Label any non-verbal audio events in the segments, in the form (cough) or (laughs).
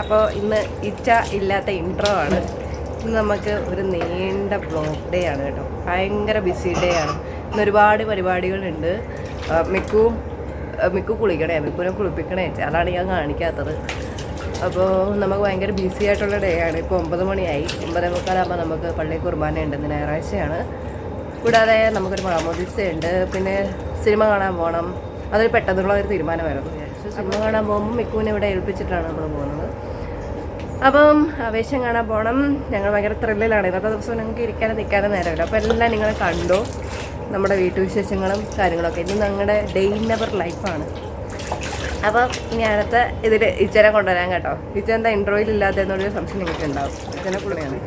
അപ്പോൾ ഇന്ന് ഇച്ച ഇല്ലാത്ത ഇൻട്രോ ആണ്. ഇന്ന് നമുക്ക് ഒരു നീണ്ട ബ്ലോക്ക് ഡേ ആണ് കേട്ടോ. ഭയങ്കര ബിസി ഡേ ആണ്. ഇന്ന് ഒരുപാട് പരിപാടികളുണ്ട്. മിക്കും മിക്കു കുളിക്കണേ മിക്കുനെ കുളിപ്പിക്കണേ അതാണ് ഞാൻ കാണിക്കാത്തത്. അപ്പോൾ നമുക്ക് ഭയങ്കര ബിസി ആയിട്ടുള്ള ഡേ ആണ്. ഇപ്പോൾ ഒമ്പത് മണിയായി. ഒമ്പതേ മുക്കാലാകുമ്പോൾ നമുക്ക് പള്ളി കുർബാന ഉണ്ട്. ഇന്ന് ഞായറാഴ്ചയാണ്. കൂടാതെ നമുക്കൊരു മാമോദിസയുണ്ട് പിന്നെ സിനിമ കാണാൻ പോകണം അതൊരു പെട്ടെന്നുള്ള ഒരു തീരുമാനമായിരുന്നു. സിനിമ കാണാൻ പോകുമ്പോൾ മിക്കുവിനെ ഇവിടെ ഏൽപ്പിച്ചിട്ടാണ് നമ്മൾ പോകുന്നത്. അപ്പം ആവേശം കാണാൻ പോകണം ഞങ്ങൾ ഭയങ്കര ത്രില്ലിലാണ് ഇന്നത്തെ ദിവസം ഞങ്ങൾക്ക് ഇരിക്കാനും നിൽക്കാനും നേരമില്ല. അപ്പോൾ എല്ലാം നിങ്ങൾ കണ്ടു. നമ്മുടെ വീട്ടുവിശേഷങ്ങളും കാര്യങ്ങളൊക്കെ. ഇന്ന് ഞങ്ങളുടെ ഡേ നെവർ ലൈഫാണ് അപ്പം ഇനി അടുത്ത ഇതിൽ ഇച്ചനെ കൊണ്ടുവരാൻ കേട്ടോ. ഇച്ച എന്താ ഇൻട്രോയിൽ ഇല്ലാത്തതെന്നൊരു സംശയം നിങ്ങൾക്ക് ഉണ്ടാവും ഇച്ചനെ കുളിയാണ്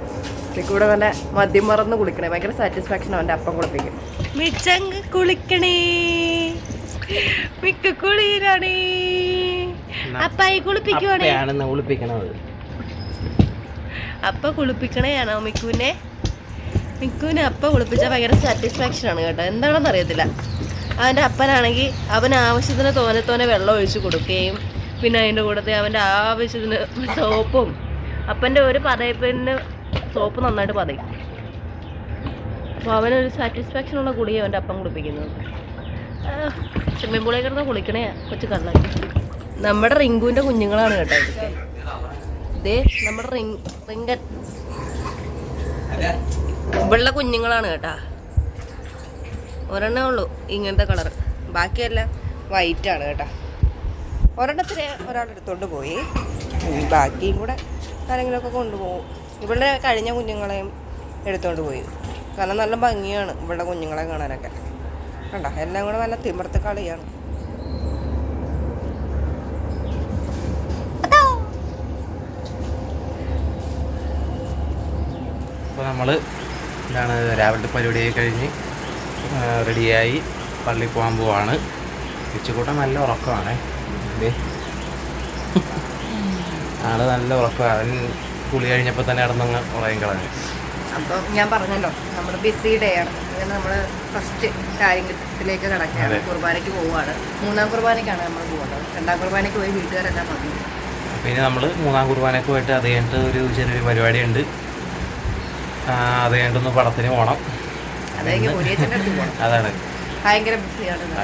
കൂടെ നല്ല മദ്യം മറന്ന് കുളിക്കണേ. ഭയങ്കര സാറ്റിസ്ഫാക്ഷൻ അവന്റെ അപ്പം കുളിപ്പിക്കും. മിച്ചങ്ങ് കുളിക്കണേ. മിക്ക കുളിയിലാണേ. അപ്പായി കുളിപ്പിക്കുവാണേ. കുളിപ്പിക്കണത്. അപ്പ കുളിപ്പിക്കണേയാണ് മിക്കുവിനെ. മിക്കുവിനെ അപ്പ കുളിപ്പിച്ചാൽ ഭയങ്കര സാറ്റിസ്ഫാക്ഷനാണ് കേട്ടോ. എന്താണെന്ന് അറിയത്തില്ല. അവന്റെ അപ്പനാണെങ്കിൽ അവൻ ആവശ്യത്തിന് തോനെ തോനെ വെള്ളം ഒഴിച്ച് കൊടുക്കുകയും പിന്നെ അതിന്റെ കൂടത്തെ അവന്റെ ആവശ്യത്തിന് സോപ്പും. അപ്പന്റെ ഒരു പതയപ്പിന് സോപ്പ് നന്നായിട്ട് പതയും. അപ്പോൾ അവനൊരു സാറ്റിസ്ഫാക്ഷൻ ഉള്ള കുടിയാണ് അവന്റെ അപ്പം കുളിപ്പിക്കുന്നത് സ്വിമ്മിംഗ് പൂളിൽ കിടന്ന് കുളിക്കണേ കൊച്ചു കള്ളാക്കി നമ്മുടെ റിങ്കുവിന്റെ കുഞ്ഞുങ്ങളാണ് കേട്ടോ ദേ നമ്മുടെ റിങ് റിങ്കൻ. ഇവിടെ കുഞ്ഞുങ്ങളാണ് കേട്ടാ. ഒരെണ്ണേ ഉള്ളൂ ഇങ്ങനത്തെ കളർ. ബാക്കിയെല്ലാം വൈറ്റ് ആണ് കേട്ടാ. ഒരെണ്ണത്തിന് ഒരാളെടുത്തോണ്ട് പോയി. ബാക്കിയും കൂടെ ആരെങ്കിലുമൊക്കെ കൊണ്ടുപോകും. ഇവിടെ കഴിഞ്ഞ കുഞ്ഞുങ്ങളെയും എടുത്തോണ്ട് പോയി. കാരണം നല്ല ഭംഗിയാണ് ഇവിടെ കുഞ്ഞുങ്ങളെ കാണാനൊക്കെ. കണ്ട? എല്ലാം കൂടെ നല്ല തിമിർത്ത് കളിയാണ്. അപ്പോൾ നമ്മൾ എന്താണ് രാവിലത്തെ പരിപാടിയൊക്കെ കഴിഞ്ഞ് റെഡിയായി പള്ളി പോകാൻ പോവാണ്. ഉച്ചക്കൂട്ടം നല്ല ഉറക്കമാണ്. ആൾ നല്ല ഉറക്കമാണ് അവൻ കുളി കഴിഞ്ഞപ്പോൾ തന്നെ കിടന്നങ്ങ് ഉറയും കളഞ്ഞു. അപ്പോൾ ഞാൻ പറഞ്ഞല്ലോ നമ്മൾ ബിസി ഡേ ആണ്. അങ്ങനെ നമ്മൾ ഫസ്റ്റ് കാര്യത്തിലേക്ക് കിടക്കുകയാണ്. കുർബാനയ്ക്ക് പോവുകയാണ്. മൂന്നാം കുർബാനയ്ക്കാണ് നമ്മൾ പോകുന്നത് രണ്ടാം കുർബാനയ്ക്ക് പോയി വീട്ടുകാരെല്ലാം വന്നു. പിന്നെ നമ്മൾ മൂന്നാം കുർബാനയ്ക്ക് പോയിട്ട് അത് കഴിഞ്ഞിട്ട് ഒരു ചെറിയൊരു പരിപാടിയുണ്ട്. അത് കഴിഞ്ഞിട്ടൊന്ന് പടത്തിന് പോകണം പോകണം അതാണ്.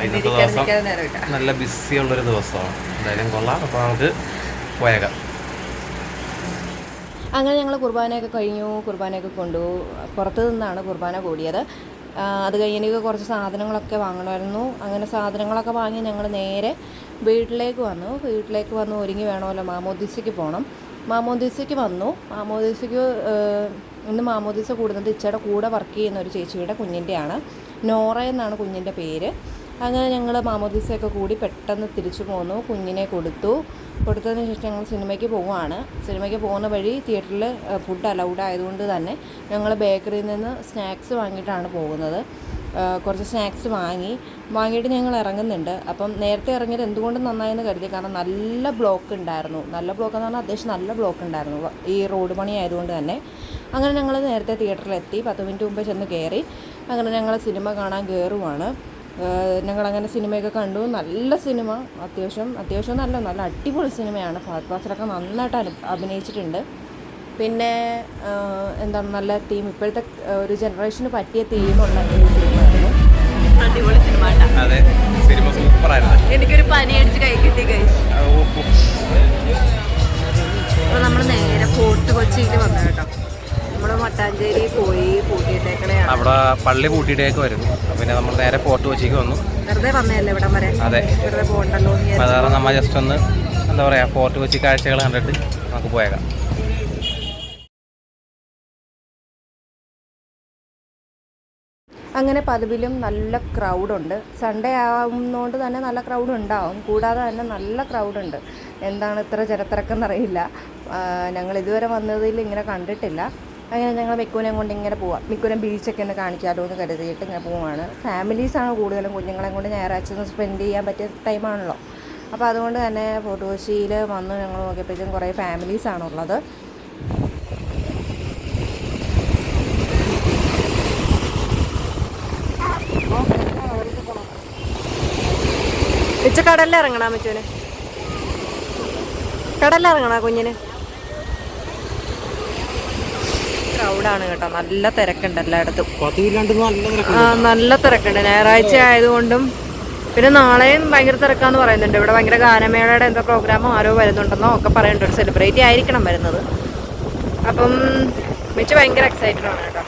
ഇന്നത്തെ ദിവസം നല്ല ബിസി ഉള്ളൊരു ദിവസമാണ്. എന്തായാലും കൊള്ളാം. അപ്പോൾ നമുക്ക് പോയേക്കാം. അങ്ങനെ ഞങ്ങൾ കുർബാനയൊക്കെ കഴിഞ്ഞു. കുർബാനയൊക്കെ കൊണ്ടു. പുറത്തു നിന്നാണ് കുർബാന കൂടിയത്. അത് കഴിഞ്ഞ് എനിക്ക് കുറച്ച് സാധനങ്ങളൊക്കെ വാങ്ങണമായിരുന്നു. അങ്ങനെ സാധനങ്ങളൊക്കെ വാങ്ങി ഞങ്ങൾ നേരെ വീട്ടിലേക്ക് വന്നു. വീട്ടിലേക്ക് വന്ന് ഒരുങ്ങി വേണമല്ലോ. മാമോദിസയ്ക്ക് പോകണം മാമോദിസയ്ക്ക് വന്നു. മാമോദീസയ്ക്ക് ഇന്ന് മാമോദീസ കൂടുന്നത് ഇച്ചയുടെ കൂടെ വർക്ക് ചെയ്യുന്ന ഒരു ചേച്ചിയുടെ കുഞ്ഞിന്റെയാണ് നോറ എന്നാണ് കുഞ്ഞിന്റെ പേര്. അങ്ങനെ ഞങ്ങൾ മാമോദീസയൊക്കെ കൂടി പെട്ടെന്ന് തിരിച്ചു പോന്നു. കുഞ്ഞിനെ കൊടുത്തു. കൊടുത്തതിന് ശേഷം ഞങ്ങൾ സിനിമയ്ക്ക് പോവുകയാണ്. സിനിമയ്ക്ക് പോകുന്ന വഴി തിയേറ്ററിൽ ഫുഡ് അലൗഡ് ആയതുകൊണ്ട് തന്നെ ഞങ്ങൾ ബേക്കറിയിൽ നിന്ന് സ്നാക്സ് വാങ്ങിയിട്ടാണ് പോകുന്നത്. കുറച്ച് സ്നാക്സ് വാങ്ങി. വാങ്ങിയിട്ട് ഞങ്ങൾ ഇറങ്ങുന്നുണ്ട്. അപ്പം നേരത്തെ ഇറങ്ങിയത് എന്തുകൊണ്ട് നന്നായെന്ന് കരുതി. കാരണം നല്ല ബ്ലോക്ക് ഉണ്ടായിരുന്നു. നല്ല ബ്ലോക്ക് എന്ന് പറഞ്ഞാൽ അത്യാവശ്യം നല്ല ബ്ലോക്ക് ഉണ്ടായിരുന്നു. ഈ റോഡ് പണി ആയതുകൊണ്ട് തന്നെ. അങ്ങനെ ഞങ്ങൾ നേരത്തെ തിയേറ്ററിലെത്തി പത്ത് മിനിറ്റ് മുമ്പ് ചെന്ന് കയറി അങ്ങനെ ഞങ്ങൾ സിനിമ കാണാൻ കയറുവാണ് ഞങ്ങളങ്ങനെ സിനിമയൊക്കെ കണ്ടു. നല്ല സിനിമ അത്യാവശ്യം അത്യാവശ്യം നല്ല നല്ല അടിപൊളി സിനിമയാണ് ഫഹദ് ഫാസിലൊക്കെ നന്നായിട്ട് അനു അഭിനയിച്ചിട്ടുണ്ട്. പിന്നെ എന്താണ് നല്ല തീം ഇപ്പോഴത്തെ ഒരു ജനറേഷന് പറ്റിയ തീമുള്ള അടിപൊളി സിനിമ അതെ സിനിമ സൂപ്പറായിരുന്നു. എനിക്കൊരു പനി അടിച്ച് കൈ കിട്ടി കൈ അപ്പോൾ നമ്മൾ നേരെ ഫോർട്ട് കൊച്ചിയിൽ വന്നു കേട്ടോ. മട്ടാഞ്ചേരി പോയി പൂട്ടിയിട്ടേക്കണെയാണ്. അവിടെ പള്ളി പൂട്ടിയിട്ടേക്ക് വരുന്നു. പിന്നെ നമ്മൾ നേരെ ഫോർട്ട് കൊച്ചിക്ക് വന്നു. വെറുതെ വന്നതല്ലേ ഇവിടെ വരെ? അതെ. വെറുതെ പോകണ്ടല്ലോ വിചാരിച്ചു. നമ്മൾ ജസ്റ്റ് ഒന്ന് എന്താ പറയാ ഫോർട്ട് കൊച്ചി കാഴ്ചകൾ കണ്ടിട്ട് നമുക്ക് പോയേക്കാം. അങ്ങനെ പതിവിലും നല്ല ക്രൗഡുണ്ട് സൺഡേ ആവുന്നതുകൊണ്ട് തന്നെ നല്ല ക്രൗഡ് ഉണ്ടാവും. കൂടാതെ തന്നെ നല്ല ക്രൗഡുണ്ട് എന്താണ് ഇത്ര ജനത്തിരക്കം എന്നറിയില്ല ഞങ്ങൾ ഇതുവരെ വന്നതിൽ ഇങ്ങനെ കണ്ടിട്ടില്ല. അങ്ങനെ ഞങ്ങൾ മിക്കുനെ കൊണ്ട് ഇങ്ങനെ പോവാം. മിക്കുനെ ബീച്ചൊക്കെ ഒന്ന് കാണിക്കാമല്ലോ എന്ന് കരുതിയിട്ട് ഇങ്ങനെ പോവാണ്. ഫാമിലീസാണ് കൂടുതലും കുഞ്ഞുങ്ങളെ കൊണ്ട് ഞായറാഴ്ച ഒന്ന് സ്പെൻഡ് ചെയ്യാൻ പറ്റിയ ടൈമാണല്ലോ അപ്പോൾ അതുകൊണ്ട് തന്നെ ഫോട്ടോസിയിൽ വന്ന് ഞങ്ങൾ നോക്കിയപ്പോഴത്തേക്കും കുറേ ഫാമിലീസാണുള്ളത് ഉച്ച കടലിൽ ഇറങ്ങണ മച്ചോന് കടലിൽ ഇറങ്ങണ കുഞ്ഞിന് ക്രൗഡാണ് കേട്ടോ. നല്ല തിരക്കുണ്ട് എല്ലായിടത്തും. ആ നല്ല തിരക്കുണ്ട്. ഞായറാഴ്ച ആയതുകൊണ്ടും പിന്നെ നാളെയും ഭയങ്കര തിരക്കാന്ന് പറയുന്നുണ്ട്. ഇവിടെ ഭയങ്കര ഗാനമേളയുടെ എന്തോ പ്രോഗ്രാമോ ആരോ വരുന്നുണ്ടെന്നോ ഒക്കെ പറയുന്നുണ്ട്. ഒരു സെലിബ്രേറ്റി ആയിരിക്കണം വരുന്നത്. അപ്പം മിച്ച് ഭയങ്കര എക്സൈറ്റഡ് ആണ് കേട്ടോ.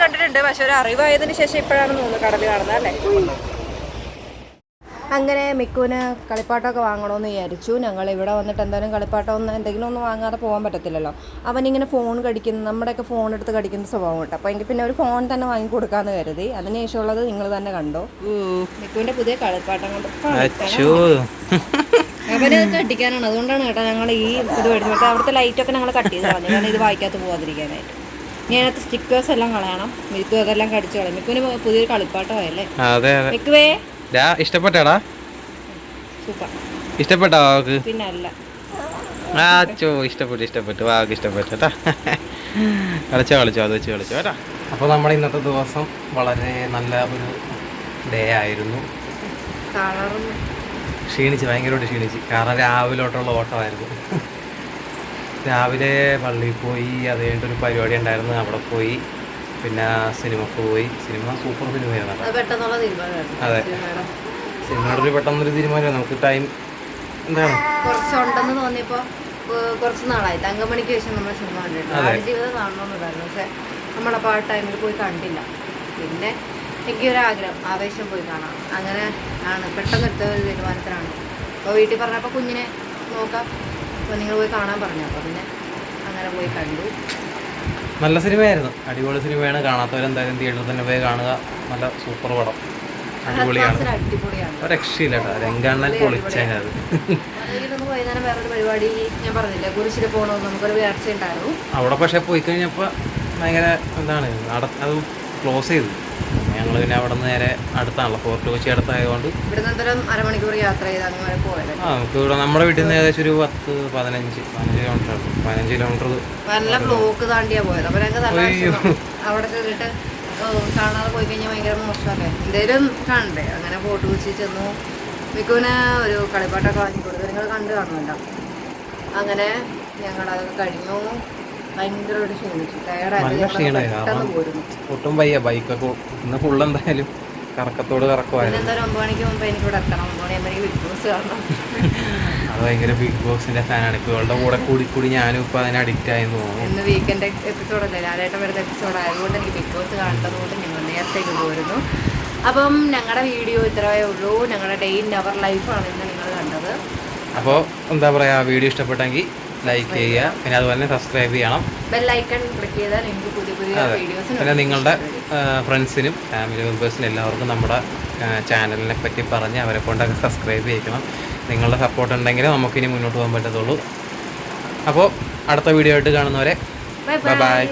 കണ്ടിട്ടുണ്ട്. പക്ഷെ ഒരു അറിവായതിനു ശേഷം ഇപ്പോഴാണ് തോന്നുന്നത് കടൽ കാണുന്നത് അല്ലേ? അങ്ങനെ മിക്കുവിന് കളിപ്പാട്ടമൊക്കെ വാങ്ങണമെന്ന് വിചാരിച്ചു. ഞങ്ങൾ ഇവിടെ വന്നിട്ട് എന്തായാലും കളിപ്പാട്ടം ഒന്ന് എന്തെങ്കിലും ഒന്നും വാങ്ങാതെ പോകാൻ പറ്റത്തില്ലല്ലോ. അവനിങ്ങനെ ഫോൺ കടിക്കുന്ന നമ്മുടെയൊക്കെ ഫോൺ എടുത്ത് കടിക്കുന്ന സ്വഭാവം കേട്ടോ. അപ്പോൾ എങ്കിൽ പിന്നെ ഒരു ഫോൺ തന്നെ വാങ്ങി കൊടുക്കാമെന്ന് കരുതി. അതിനുശേഷമുള്ളത് നിങ്ങൾ തന്നെ കണ്ടോ. മിക്കുവിന്റെ പുതിയ കളിപ്പാട്ടം കൊണ്ട് അച്ചോ. അവന് (laughs) കട്ടിക്കാനാണ് അതുകൊണ്ടാണ് കേട്ടോ ഞങ്ങൾ ഈ ഇത് മേടിച്ചു അവിടുത്തെ ലൈറ്റൊക്കെ ഞങ്ങൾ കട്ട് ചെയ്ത് കളഞ്ഞു കാരണം ഇത് വായിക്കാത്ത പോകാതിരിക്കാനായിട്ട് ഞാൻ അത് സ്റ്റിക്കേഴ്സ് എല്ലാം കളയണം. മിക്കു അതെല്ലാം കടിച്ചു കളയും. മിക്കുവിന് പുതിയൊരു കളിപ്പാട്ടമായല്ലേ? അതെ അതെ. മിക്കുവേ. ഡാ ഇഷ്ടപ്പെട്ടാടാ? സൂപ്പർ. ഇഷ്ടപ്പെട്ടോ വാക്ക് പിന്നെ അല്ല ആ ചോ ഇഷ്ടപ്പെട്ടു ഇഷ്ടപ്പെട്ടു. വാക്ക് ഇഷ്ടപ്പെട്ടു കേട്ടാ. കളിച്ചോ കളിച്ചോ അത് വെച്ച് കളിച്ചോ കേട്ടാ. അപ്പോൾ നമ്മുടെ ഇന്നത്തെ ദിവസം വളരെ നല്ല ഒരു ഡേ ആയിരുന്നു. ക്ഷീണിച്ച് ഭയങ്കരമായിട്ട് ക്ഷീണിച്ച്. കാരണം രാവിലോട്ടുള്ള ഓട്ടമായിരുന്നു. രാവിലെ പള്ളിയിൽ പോയി അത് കഴിഞ്ഞിട്ടൊരു പരിപാടി ഉണ്ടായിരുന്നു. അവിടെ പോയി. പിന്നെ സിനിമക്ക് പോയി. സിനിമ സൂപ്പർ സിനിമയാണ് അത്. സിനിമയുടെ. സിനിമയോടൊരു പെട്ടെന്നൊരു തീരുമാനം നമുക്ക് ടൈം എന്താണ്? കുറച്ചുണ്ടെന്ന് തോന്നിയപ്പോൾ കുറച്ച് നാളായി. തങ്കമണിക്ക് ശേഷം നമ്മൾ സിനിമ കണ്ടിട്ടുണ്ട് ജീവിതം കാണണമെന്നുണ്ടായിരുന്നു പക്ഷെ നമ്മളപ്പോൾ ആ ടൈമിൽ പോയി കണ്ടില്ല. പിന്നെ എനിക്കൊരാഗ്രഹം. ആവേശം പോയി കാണാം. അങ്ങനെ ആണ്. പെട്ടെന്ന് എടുത്ത ഒരു തീരുമാനത്തിലാണ്. അപ്പോൾ വീട്ടിൽ പറഞ്ഞപ്പോൾ കുഞ്ഞിനെ നോക്കാം. അപ്പോൾ നിങ്ങൾ പോയി കാണാൻ പറഞ്ഞു. അപ്പോൾ പിന്നെ അങ്ങനെ പോയി കണ്ടു. നല്ല സിനിമയായിരുന്നു. അടിപൊളി സിനിമയാണ്. കാണാത്തവരെന്തായാലും തിയേറ്ററിൽ തന്നെ പോയി കാണുക. നല്ല സൂപ്പർ പടം. അടിപൊളിയാണ്. ഒരു രക്ഷയില്ല കേട്ടോ രംഗണ്ണൻ പൊളിച്ചതിനത് അതിലൊന്ന് വൈകുന്നേരം വേറൊരു പരിപാടി ഞാൻ പറഞ്ഞില്ലേ? കുരിശിൽ പോകണമെന്ന് നമുക്കൊരു ഉയർച്ച ഉണ്ടായിരുന്നു അവിടെ പക്ഷെ പോയി കഴിഞ്ഞപ്പോൾ ഭയങ്കര എന്താണ് അത് ക്ലോസ് ചെയ്തു. ഞങ്ങൾ പിന്നെ അവിടെ നിന്ന് നേരെ അടുത്താണല്ലോ. ഫോർട്ട് കൊച്ചി അടുത്തായതുകൊണ്ട് അരമണിക്കൂർ യാത്ര ചെയ്ത് ആ നമുക്ക് ഇവിടെ നമ്മുടെ വീട്ടിൽ നിന്ന് ഏകദേശം ഒരു പത്ത് പതിനഞ്ച് പതിനഞ്ച് കിലോമീറ്റർ പതിനഞ്ച് കിലോമീറ്റർ നല്ല ബ്ലോക്ക് താണ്ടിയാ പോയത്. അവിടെ ചെന്നിട്ട് കാണാതെ പോയി കഴിഞ്ഞാൽ ഭയങ്കര മോശമല്ലേ? എന്തേലും അങ്ങനെ ഫോട്ടോ കൊച്ചി ചെന്നു. മിക്കുവിന് ഒരു കളിപ്പാട്ടൊക്കെ നിങ്ങൾ കണ്ടു കാണുമല്ലോ. അങ്ങനെ ഞങ്ങൾ അതൊക്കെ കഴിഞ്ഞു. ഭയങ്കരമായിട്ട് ക്ഷീണിച്ചു. പോരുന്നു. ഒട്ടും വയ്യ. ബൈക്കൊക്കെ ഇന്ന് ഫുള്ള് എന്തായാലും കറക്കത്തോട് കറക്കുവായിരുന്നു. കറക്കമായിരുന്നു എന്തായാലും ഒമ്പത് മണിക്ക് മുമ്പ് എനിക്ക് ഇവിടെ എത്തണം. ഒമ്പത് മണിയാകുമ്പോൾ ബിഗ് ബോസ് കാണണം. (laughs) അത് ഭയങ്കര ബിഗ് ബോസിന്റെ ഫാനാണ് ഇപ്പോൾ ഇവളുടെ കൂടെ കൂടി കൂടി ഞാനും ഇപ്പൊ അതിന് അഡിക്റ്റ് ആയി തോന്നുന്നു. ഇന്ന് വീക്കെൻഡ് എപ്പിസോഡല്ലേ ലാലേട്ടൻ വരുന്ന എപ്പിസോഡ് ആയതുകൊണ്ട് എനിക്ക് ബിഗ് ബോസ് കാണേണ്ടതുകൊണ്ട് ഞങ്ങൾ നേരത്തേക്ക് പോയിരുന്നു അപ്പം ഞങ്ങളുടെ വീഡിയോ ഇത്രയേ ഉള്ളൂ. ഞങ്ങളുടെ ഡേ ഇൻ അവർ ലൈഫാണ് ഇന്ന് നിങ്ങൾ കണ്ടത്. അപ്പോൾ എന്താ പറയുക വീഡിയോ ഇഷ്ടപ്പെട്ടെങ്കിൽ ലൈക്ക് ചെയ്യുക. പിന്നെ അതുപോലെ തന്നെ സബ്സ്ക്രൈബ് ചെയ്യണം. ബെല്ലൈക്കൺ ക്ലിക്ക് ചെയ്താൽ പുതിയ പുതിയ അതെ. വീഡിയോസ് പിന്നെ നിങ്ങളുടെ ഫ്രണ്ട്സിനും ഫാമിലി മെമ്പേഴ്സിനും എല്ലാവർക്കും നമ്മുടെ ചാനലിനെ പറ്റി പറഞ്ഞ് അവരെ കൊണ്ടൊക്കെ സബ്സ്ക്രൈബ് ചെയ്യിക്കണം. നിങ്ങളുടെ സപ്പോർട്ട് ഉണ്ടെങ്കിൽ നമുക്കിനി മുന്നോട്ട് പോകാൻ പറ്റത്തുള്ളൂ. അപ്പോൾ അടുത്ത വീഡിയോ ആയിട്ട് കാണുന്നവരെ ബൈ ബൈ